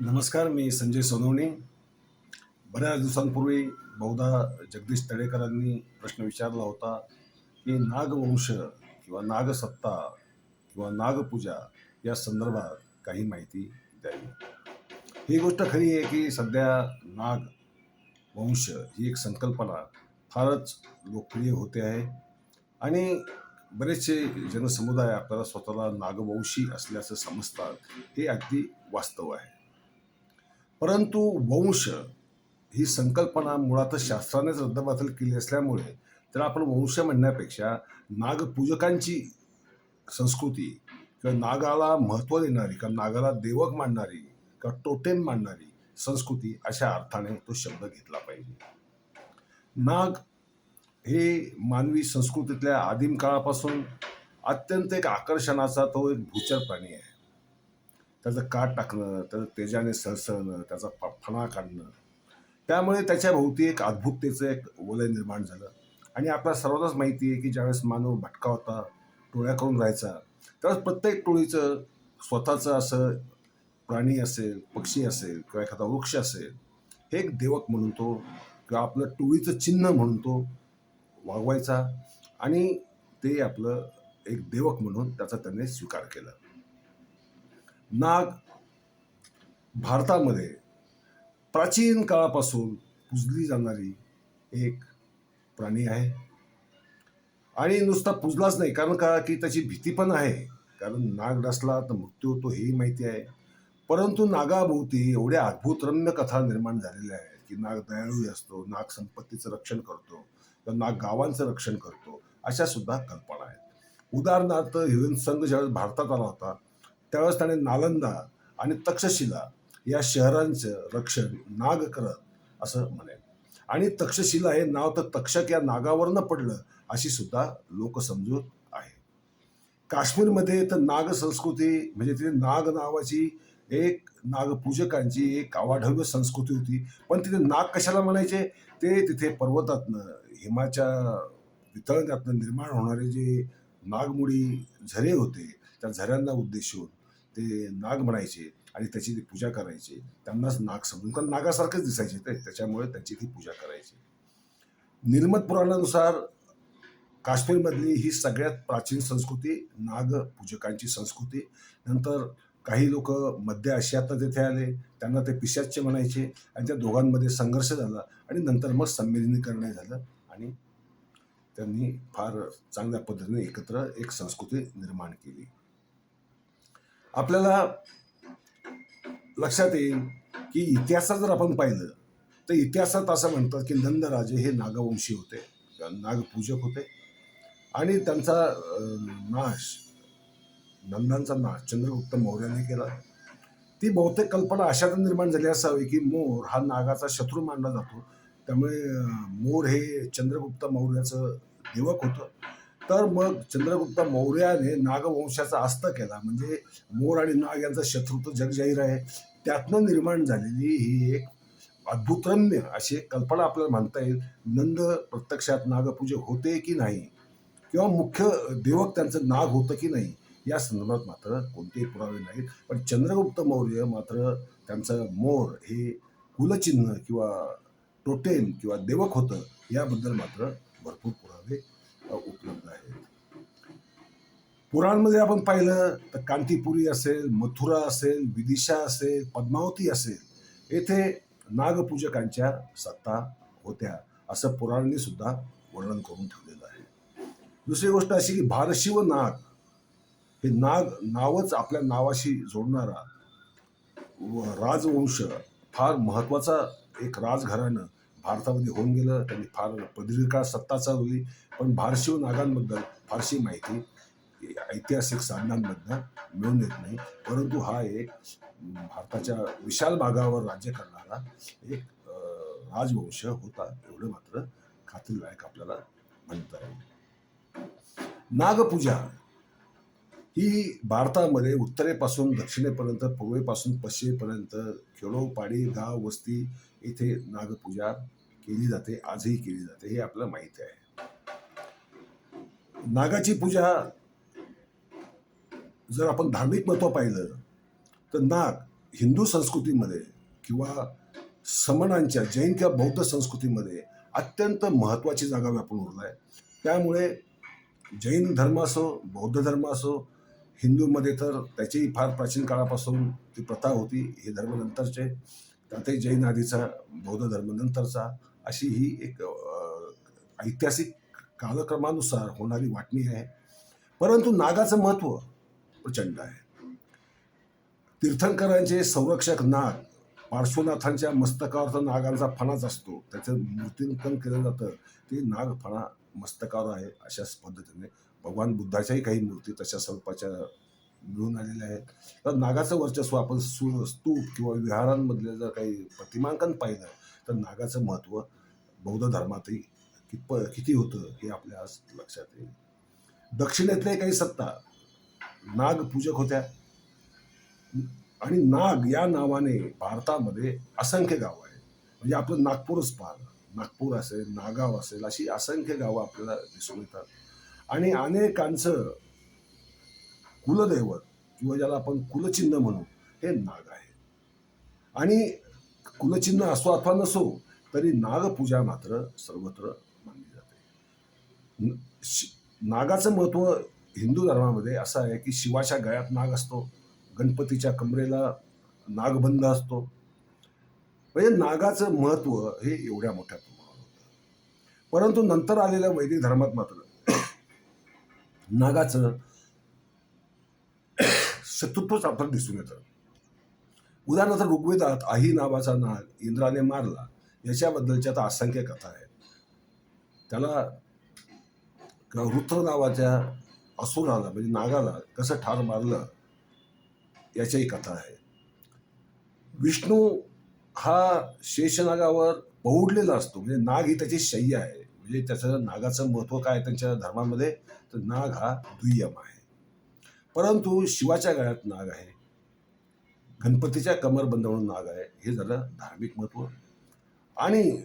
नमस्कार मी संजय सोनवणे. बऱ्याच दिवसांपूर्वी बहुधा जगदीश तळेकरांनी प्रश्न विचारला होता की नागवंश किंवा नागसत्ता किंवा नागपूजा या संदर्भात काही माहिती द्यावी. ही गोष्ट खरी आहे की सध्या नाग वंश ही एक संकल्पना फारच लोकप्रिय होते आहे आणि बरेचसे जनसमुदाय आपल्याला स्वतःला नागवंशी असल्याचं समजतात हे अगदी वास्तव आहे. परंतु वंश ही संकल्पना मुळातच शास्त्रानेच रद्दबातल केली असल्यामुळे तर आपण वंश म्हणण्यापेक्षा नागपूजकांची संस्कृती किंवा नागाला महत्त्व देणारी किंवा नागाला देवक मानणारी किंवा टोटेम मानणारी संस्कृती अशा अर्थाने तो शब्द घेतला पाहिजे. नाग हे मानवी संस्कृतीतल्या आदिम काळापासून अत्यंत एक आकर्षणाचा तो एक भूचर प्राणी आहे. त्याचं काठ टाकणं त्याचं तेजाने सळसळणं त्याचा फणा काढणं. त्यामुळे त्याच्या भोवती एक अद्भुततेचं एक वलय निर्माण झालं. आणि आपल्याला सर्वांनाच माहिती आहे की ज्यावेळेस मानव भटका होता टोळ्या करून राहायचा त्यावेळेस प्रत्येक टोळीचं स्वतःचं असं प्राणी असेल पक्षी असेल किंवा एखादा वृक्ष असेल हे एक देवक म्हणून तो किंवा आपलं टोळीचं चिन्ह म्हणून तो वागवायचा आणि ते आपलं एक देवक म्हणून त्याचा त्यांनी स्वीकार केला. नाग भारतामध्ये प्राचीन काळापासून पुजली जाणारी एक प्राणी आहे. आणि नुसता पुजलाच नाही कारण का? की त्याची भीती पण आहे. कारण नाग डसला तर मृत्यू होतो हेही माहिती आहे. परंतु नागाभोवती एवढ्या अद्भुत रम्य कथा निर्माण झालेल्या आहेत की नाग दयाळू असतो नाग संपत्तीचं रक्षण करतो तर नाग गावांचं रक्षण करतो अशा सुद्धा कल्पना आहेत. उदाहरणार्थ हिरण संघ ज्यावेळेस भारतात आला होता त्यावेळेस त्याने नालंदा आणि तक्षशिला या शहरांचं रक्षण नाग करत असं म्हणेल आणि तक्षशिला हे नाव तर तक्षक या नागावरनं पडलं अशी सुद्धा लोकसमजूत आहे. काश्मीरमध्ये तर नाग संस्कृती म्हणजे तिथे नाग नावाची एक नागपूजकांची एक आवाढव्य संस्कृती होती. पण तिथे नाग कशाला म्हणायचे? ते तिथे पर्वतातनं हिमाच्या वितळण्यातनं निर्माण होणारे जे नागमुडी झरे होते त्या झऱ्यांना उद्देशून ते नाग म्हणायचे आणि त्याची ती पूजा करायची. त्यांनाच नाग समजून कारण नागासारखेच दिसायचे ते. त्याच्यामुळे त्यांची ती पूजा करायची. निर्मत पुराणानुसार काश्मीरमधली ही सगळ्यात प्राचीन संस्कृती नाग पूजकांची संस्कृती. नंतर काही लोक मध्य आशियातनं तिथे आले. त्यांना ते पिशाच्य म्हणायचे आणि त्या दोघांमध्ये संघर्ष झाला आणि नंतर मग संमेलनीकरण झालं आणि त्यांनी फार चांगल्या पद्धतीने एकत्र एक संस्कृती निर्माण केली. आपल्याला लक्षात येईल की इतिहासात जर आपण पाहिलं तर इतिहासात असं म्हणतात की नंदराजे हे नागवंशी होते. नागपूजक होते. आणि त्यांचा नाश नंदांचा नाश चंद्रगुप्त मौर्याने केला. ती बहुतेक कल्पना अशा निर्माण झाली असावी की मोर हा नागाचा शत्रू मानला जातो. त्यामुळे मोर हे चंद्रगुप्त मौर्याचं देवक होतं. तर मग चंद्रगुप्त मौर्याने नागवंशाचा अस्त केला. म्हणजे मोर आणि नाग यांचा शत्रुत्व जगजाहीर आहे. त्यातनं निर्माण झालेली ही एक अद्भुतरम्य अशी एक कल्पना आपल्याला म्हणता येईल. नंद प्रत्यक्षात नागपूजे होते की नाही? किंवा मुख्य देवक त्यांचं नाग होतं की नाही? या संदर्भात मात्र कोणतेही पुरावे नाहीत. पण चंद्रगुप्त मौर्य मात्र त्यांचं मोर हे कुलचिन्ह किंवा टोटेम किंवा देवक होतं याबद्दल मात्र भरपूर पुरावे उपलब्ध आहेत पुराणमध्ये आपण पाहिलं तर कांतीपुरी असेल मथुरा असेल विदिशा असेल पद्मावती असेल येथे नागपूजकांच्या सत्ता होत्या असं पुराणांनी सुद्धा वर्णन करून ठेवलेलं आहे. दुसरी गोष्ट अशी की भारशिव नाग हे नाग नावच आपल्या नावाशी जोडणारा व राजवंश फार महत्त्वाचा एक राजघराणं भारतामध्ये होऊन गेलं त्यांनी फार प्रदीर्घ काळ सत्ता चालवली पण भारशिव नागांबद्दल फारशी माहिती ऐतिहासिक साधनांमधनं मिळून येत नाही. परंतु हा एक भारताच्या विशाल भागावर राज्य करणारा एक राजवंश होता एवढं मात्र खात्रीलायक आपल्याला म्हणता येईल. नागपूजा ही भारतामध्ये उत्तरेपासून दक्षिणेपर्यंत पूर्वेपासून पश्चिमेपर्यंत खेडोपाडी गाव वस्ती इथे नागपूजा केली जाते आजही केली जाते हे आपल्याला माहिती आहे. नागाची पूजा जर आपण धार्मिक महत्त्व पाहिलं तर नाग हिंदू संस्कृतीमध्ये किंवा समणांच्या जैन किंवा बौद्ध संस्कृतीमध्ये अत्यंत महत्त्वाची जागा व्यापून उरला आहे त्यामुळे जैन धर्म असो बौद्ध धर्म असो हिंदूमध्ये तर त्याचीही फार प्राचीन काळापासून ती प्रथा होती हे धर्म नंतरचे. त्यातही जैन आधीचा बौद्ध धर्म नंतरचा. अशी ही एक ऐतिहासिक कालक्रमानुसार होणारी वाटणी आहे. परंतु नागाचं महत्त्व प्रचंड आहे. तीर्थंकरांचे संरक्षक नाग पार्श्वनाथांच्या मस्तकावर तर नागांचा फणाच असतो. त्याचं मूर्तिंकन केलं जातं. ते नाग फणा मस्तकावर आहे अशाच पद्धतीने. भगवान बुद्धाच्याही काही मूर्ती तशा स्वरूपाच्या मिळून आलेल्या आहेत. तर नागाचं वर्चस्व आपण सु स्तूप किंवा विहारांमधले जर काही प्रतिमांकन पाहिलं तर नागाचं महत्त्व बौद्ध धर्मातही कितप किती होतं हे आपल्या आज लक्षात येईल. दक्षिणेतले काही सत्ता नागपूजक होत्या. आणि नाग या नावाने भारतामध्ये असंख्य गाव आहे म्हणजे आपलं नागपूरच पार नागपूर असेल नागाव असेल अशी असंख्य गावं आपल्याला दिसून येतात. आणि अनेकांचं कुलदैवत किंवा ज्याला आपण कुलचिन्ह म्हणू हे नाग आहे. आणि कुलचिन्ह असो अथवा नसो तरी नागपूजा मात्र सर्वत्र मानली जाते. नागाचं महत्त्व हिंदू धर्मामध्ये असं आहे की शिवाच्या गळ्यात नाग असतो गणपतीच्या कमरेला नागबंध असतो. म्हणजे नागाचं महत्त्व हे एवढ्या मोठ्या प्रमाणात होतं. परंतु नंतर आलेल्या वैदिक धर्मात मात्र नागाचं शत्रुत्वच आपल्याला दिसून येतं. उदाहरणार्थ ऋग्वेदात आही नावाचा नाग इंद्राने मारला याच्याबद्दलच्या आता असंख्य कथा आहेत. त्याला वृत्र नावाच्या असुराला म्हणजे नागाला कसं ठार मारलं याच्याही कथा आहे. विष्णू हा शेषनागावर पहुडलेला असतो. म्हणजे नाग ही त्याची शय्य आहे. म्हणजे त्याचं नागाचं महत्त्व काय त्यांच्या धर्मामध्ये? तर नाग हा दुय्यम आहे. परंतु शिवाच्या गळ्यात नाग आहे. गणपतीच्या कमरबंद म्हणून नाग आहे. हे झालं धार्मिक महत्त्व आणि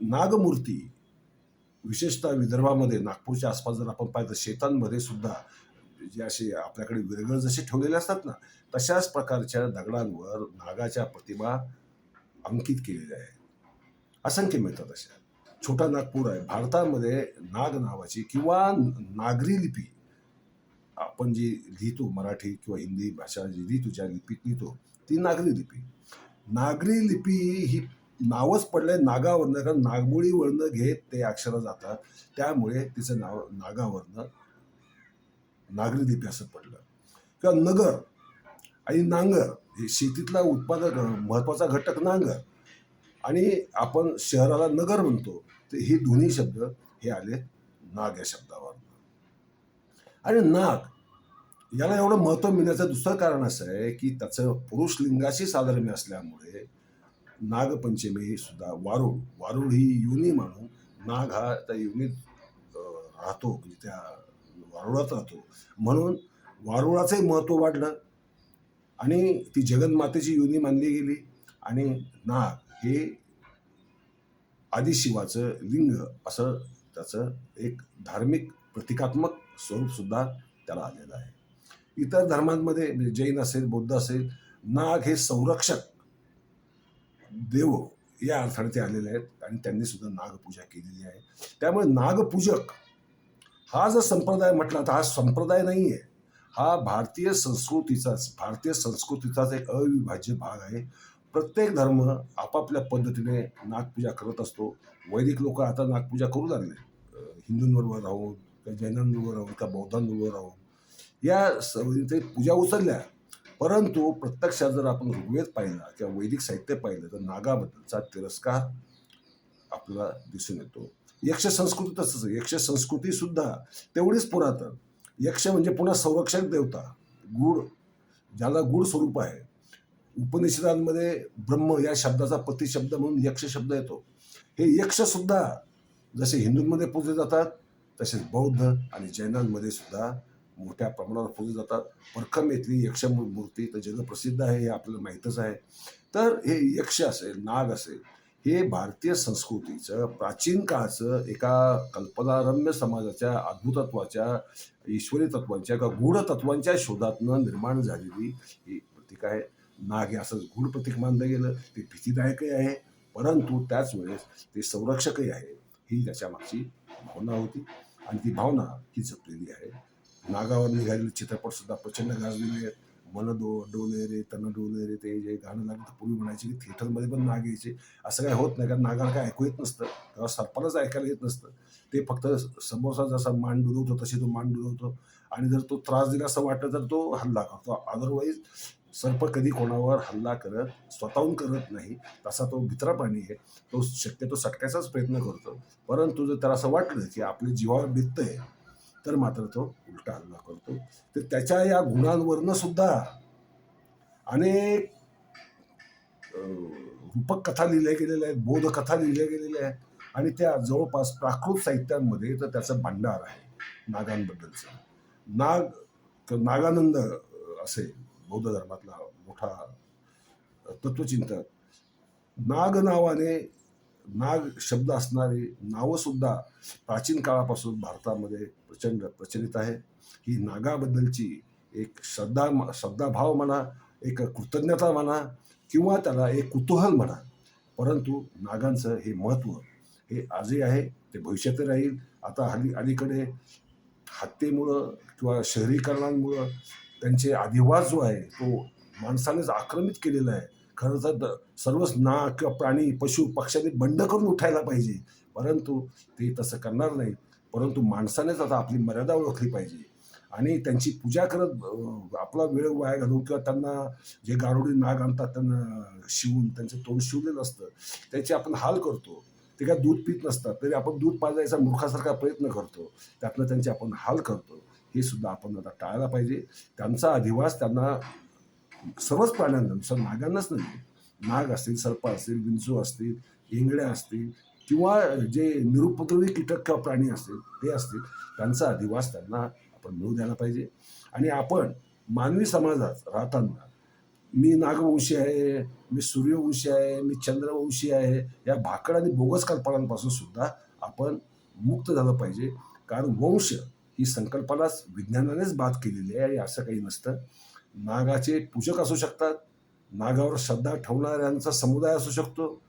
नागमूर्ती विशेषतः विदर्भामध्ये नागपूरच्या आसपास जर आपण पाहिलं शेतांमध्ये सुद्धा जे असे आपल्याकडे विरगळ जसे ठेवलेले असतात ना तशाच प्रकारच्या दगडांवर नागाच्या प्रतिमा अंकित केलेल्या आहेत. असंख्य मिळतात अशा. छोटा नागपूर आहे. भारतामध्ये नाग नावाची किंवा नागरी लिपी आपण जी लिहितो मराठी किंवा हिंदी भाषा जी लिहितो ज्या लिपीत लिहितो ती नागरी लिपी. नागरी लिपी ही नावच पडलंय नागावरनं. कारण नागमोळीवरनं घेत ते अक्षरं जातात. त्यामुळे तिचं नाव नागावरनं नागरी लिपी असं पडलं. किंवा नगर आणि नांगर हे शेतीतला उत्पादक महत्त्वाचा घटक नांगर. आणि आपण शहराला नगर म्हणतो. तर हे दोन्ही शब्द हे आले नाग या शब्दावर आणि नाग याला एवढं महत्त्व मिळण्याचं दुसरं कारण असं आहे की त्याचं पुरुष लिंगाशी साधर्म्य असल्यामुळे नागपंचमी सुद्धा वारुळ. वारुळ ही युनी मानून नाग हा त्या युनीत राहतो. म्हणजे त्या वारुळात राहतो. म्हणून वारुळाचंही महत्त्व वाढलं आणि ती जगन्मातेची युनी मानली गेली आणि नाग हे आदिशिवाचं लिंग असं त्याचं एक धार्मिक प्रतिकात्मक स्वरूप सुद्धा त्याला आलेलं आहे. इतर धर्मांमध्ये म्हणजे जैन असेल बौद्ध असेल नाग हे संरक्षक देव या अर्थाने ते आलेले आहेत आणि त्यांनी सुद्धा नागपूजा केलेली आहे. त्यामुळे नागपूजक हा जर संप्रदाय म्हटला तर हा संप्रदाय नाही आहे हा भारतीय संस्कृतीचाच भारतीय संस्कृतीचाच एक अविभाज्य भाग आहे. प्रत्येक धर्म आपापल्या पद्धतीने नागपूजा करत असतो. वैदिक लोक आता नागपूजा करू लागले. हिंदूंबरोबर राहून किंवा जैनांबरोबर राहून का बौद्धांबरोबर राहून. या स- ते पूजा उचलल्या परंतु प्रत्यक्षात जर आपण ऋग्वेद पाहिला किंवा वैदिक साहित्य पाहिलं तर नागाबद्दलचा तिरस्कार आपल्याला दिसून येतो. यक्ष संस्कृती तसंच यक्ष संस्कृती सुद्धा तेवढीच पुरातन. यक्ष म्हणजे पुन्हा संरक्षक देवता गूढ ज्याला गूढ स्वरूप आहे. उपनिषदांमध्ये ब्रह्म या शब्दाचा प्रतिशब्द म्हणून यक्ष शब्द येतो. हे यक्ष सुद्धा जसे हिंदूंमध्ये पूजले जातात तसेच बौद्ध आणि जैनांमध्ये सुद्धा मोठ्या प्रमाणावर पूजले जातात. परखम येथली यक्ष मूर्ती तर जगप्रसिद्ध आहे हे आपल्याला माहीतच आहे. तर हे यक्ष असेल नाग असेल हे भारतीय संस्कृतीचं प्राचीन काळाचं एका कल्पनारम्य समाजाच्या अद्भुतत्वाच्या ईश्वरी तत्वांच्या किंवा गूढ तत्वांच्या शोधातनं निर्माण झालेली ही प्रतीक आहे. नाग हे असंच गूढ प्रतीक मानलं गेलं. ते भीतीदायकही आहे परंतु त्याच वेळेस ते संरक्षकही आहे. ही त्याच्या मागची भावना होती. आणि ती भावना ही जपलेली आहे. नागावर निघालेले चित्रपट सुद्धा प्रचंड गाजलेले आहेत मला दो डोले रे तन डोले रे ते जे गाणं लागलं तर पूर्वी म्हणायचे की थिएटरमध्ये पण नाग यायचे. असं काही होत नाही कारण नागाला काय ऐकू येत नसतं. तेव्हा सर्पालाच ऐकायला येत नसतं. ते फक्त समोरचा जसा मान डुलवतो तसे तो मान डुलवतो. आणि जर तो त्रास दिला असं वाटलं तर तो हल्ला करतो. अदरवाईज सर्प कधी कोणावर हल्ला करत स्वतःहून करत नाही तसा तो भित्रा प्राणी आहे. तो शक्यतो सटकायचाच प्रयत्न करतो. परंतु जर त्याला असं वाटलं की आपल्या जीवावर बिततंय तर मात्र तो उलटा हल्ला करतो. तर त्याच्या या गुणांवरनं सुद्धा अनेक रूपक कथा लिहिल्या गेलेल्या आहेत बोधकथा लिहिल्या गेलेल्या आहेत आणि त्या जवळपास प्राकृत साहित्यांमध्ये तर त्याचं भांडार आहे नागांबद्दलचं. नाग नागानंद असे बौद्ध धर्मातला मोठा तत्वचिंतक. नाग नावाने नाग शब्द असणारी नावं सुद्धा प्राचीन काळापासून भारतामध्ये प्रचंड प्रचलित आहे. ही नागाबद्दलची एक श्रद्धा श्रद्धाभाव म्हणा एक कृतज्ञता म्हणा किंवा त्याला एक कुतूहल म्हणा. परंतु नागांचं हे महत्त्व हे आजही आहे ते भविष्यातही राहील. आता हल्ली अलीकडे हत्येमुळं किंवा शहरीकरणांमुळं त्यांचे अधिवास जो आहे तो माणसानेच आक्रमित केलेला आहे. खरं तर द- सर्वच ना किंवा प्राणी पशु पक्ष्यांनी बंड करून उठायला पाहिजे. परंतु ते तसं करणार नाही. परंतु माणसानेच आता आपली मर्यादा ओळखली पाहिजे. आणि त्यांची पूजा करत आपला वेळ वाया घालून किंवा त्यांना जे गारुडी नाग आणतात त्यांना शिवून त्यांचं तोंड शिवलेलं असतं त्याचे आपण हाल करतो. ते काय दूध पित नसतात तरी आपण दूध पाजायचा मूर्खासारखा प्रयत्न करतो. त्यातनं त्यांचे आपण हाल करतो. हे सुद्धा आपण आता टाळायला पाहिजे. त्यांचा अधिवास त्यांना सर्वच प्राण्यांना नुसतं नागांनाच नाही. नाग असतील सर्प असतील विंचू असतील हिंगड्या असतील किंवा जे निरुपद्रवी कीटक किंवा प्राणी असतील ते असतील त्यांचा अधिवास त्यांना आपण मिळू द्यायला पाहिजे. आणि आपण मानवी समाजात राहताना मी नागवंशी आहे मी सूर्यवंशी आहे मी चंद्रवंशी आहे या भाकड आणि बोगस कल्पनांपासून सुद्धा आपण मुक्त झालं पाहिजे. कारण वंश ही संकल्पनाच विज्ञानानेच बाद केलेली आहे आणि असं काही नसतं. नागाचे पूजक असू शकतात नागावर श्रद्धा ठेवणाऱ्यांचा समुदाय असू शकतो.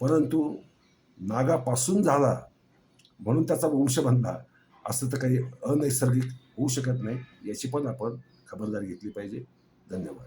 परंतु नागापासून झाला म्हणून त्याचा वंश बनला असं तर काही अनैसर्गिक होऊ शकत नाही याची पण आपण खबरदारी घेतली पाहिजे. धन्यवाद.